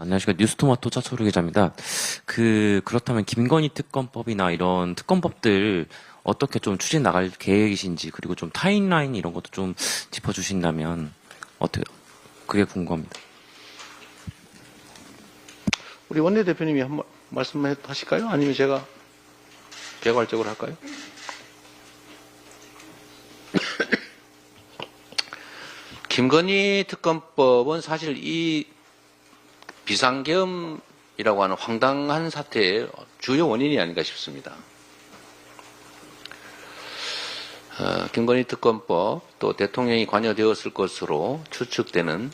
안녕하십니까 뉴스토마토 차초루 기자입니다. 그 그렇다면 김건희 특검법이나 이런 특검법들 어떻게 좀 추진 나갈 계획이신지 그리고 좀 타임라인 이런 것도 좀 짚어주신다면 어떻게 그게 궁금합니다. 우리 원내대표님이 한번 말씀 하실까요? 아니면 제가 개괄적으로 할까요? 김건희 특검법은 사실 이 비상계엄이라고 하는 황당한 사태의 주요 원인이 아닌가 싶습니다. 어, 김건희 특검법 또 대통령이 관여되었을 것으로 추측되는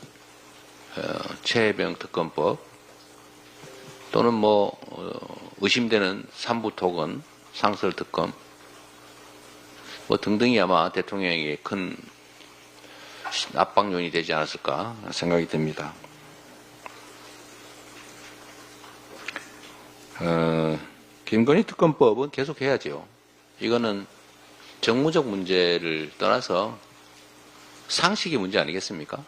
어, 최혜병 특검법 또는 뭐 어, 의심되는 삼부토건 상설 특검 뭐 등등이 아마 대통령에게 큰 압박 요인이 되지 않았을까 생각이 듭니다. 어, 김건희 특검법은 계속 해야죠. 이거는 정무적 문제를 떠나서 상식의 문제 아니겠습니까?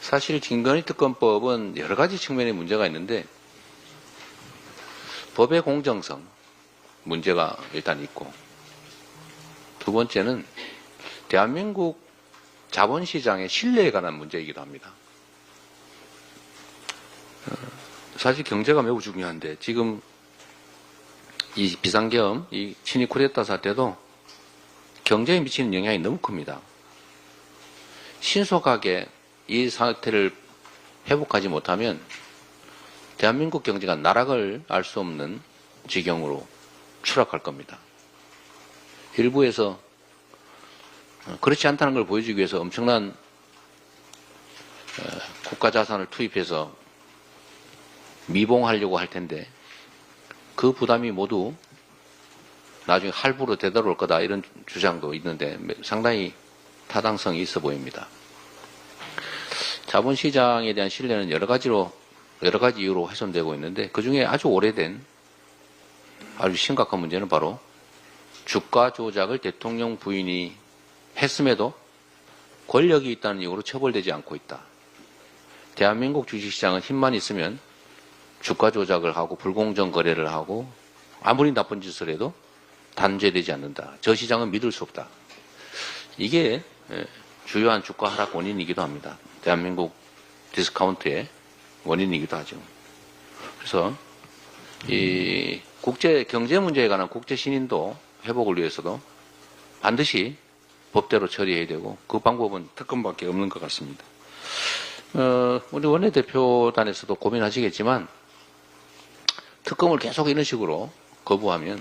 사실 김건희 특검법은 여러 가지 측면의 문제가 있는데 법의 공정성 문제가 일단 있고 두 번째는 대한민국 자본시장의 신뢰에 관한 문제이기도 합니다. 어, 사실 경제가 매우 중요한데 지금 이 비상계엄, 이 친위 쿠데타 사태도 경제에 미치는 영향이 너무 큽니다. 신속하게 이 사태를 회복하지 못하면 대한민국 경제가 나락을 알 수 없는 지경으로 추락할 겁니다. 일부에서 어, 그렇지 않다는 걸 보여주기 위해서 엄청난 어, 국가 자산을 투입해서 미봉하려고 할 텐데 그 부담이 모두 나중에 할부로 되돌아올 거다 이런 주장도 있는데 상당히 타당성이 있어 보입니다. 자본시장에 대한 신뢰는 여러 가지로 여러 가지 이유로 훼손되고 있는데 그 중에 아주 오래된 아주 심각한 문제는 바로 주가 조작을 대통령 부인이 했음에도 권력이 있다는 이유로 처벌되지 않고 있다. 대한민국 주식시장은 힘만 있으면 주가 조작을 하고 불공정 거래를 하고 아무리 나쁜 짓을 해도 단죄되지 않는다. 저 시장은 믿을 수 없다. 이게 예, 주요한 주가 하락 원인이기도 합니다. 대한민국 디스카운트의 원인이기도 하죠. 그래서 이 국제 경제 문제에 관한 국제 신인도 회복을 위해서도 반드시 법대로 처리해야 되고 그 방법은 특검밖에 없는 것 같습니다. 어, 우리 원내대표단에서도 고민하시겠지만 특검을 계속 이런 식으로 거부하면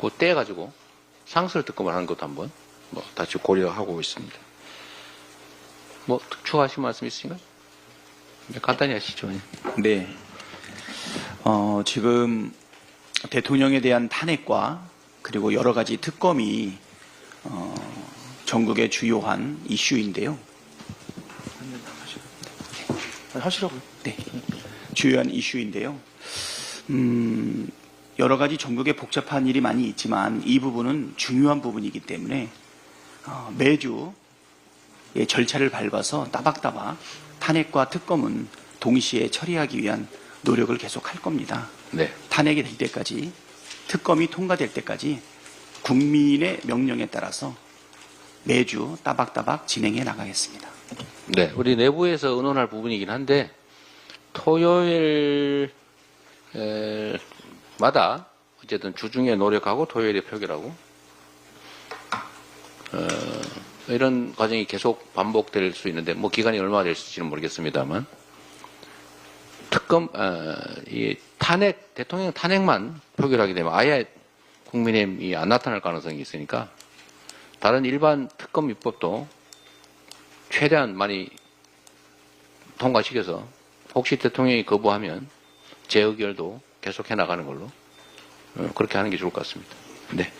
그때 가지고 상설 특검을 하는 것도 한번 뭐 다시 고려하고 있습니다. 뭐 추가하실 말씀 있으신가요? 네, 간단히 하시죠. 네. 어, 지금 대통령에 대한 탄핵과 그리고 여러 가지 특검이 어, 전국의 주요한 이슈인데요. 하시라고요. 네. 주요한 이슈인데요. 음, 여러 가지 전국에 복잡한 일이 많이 있지만 이 부분은 중요한 부분이기 때문에 어, 매주 예, 절차를 밟아서 따박따박 탄핵과 특검은 동시에 처리하기 위한 노력을 계속 할 겁니다. 네. 탄핵이 될 때까지 특검이 통과될 때까지 국민의 명령에 따라서 매주 따박따박 진행해 나가겠습니다. 네, 우리 내부에서 의논할 부분이긴 한데 토요일 에, 마다 어쨌든 주중에 노력하고 토요일에 표결하고 어, 이런 과정이 계속 반복될 수 있는데 뭐 기간이 얼마나 될지는 모르겠습니다만 특검 어, 이 탄핵 대통령 탄핵만 표결하게 되면 아예 국민의힘이 안 나타날 가능성이 있으니까 다른 일반 특검 입법도 최대한 많이 통과시켜서 혹시 대통령이 거부하면 재의결도 계속해 나가는 걸로 어, 그렇게 하는 게 좋을 것 같습니다. 네.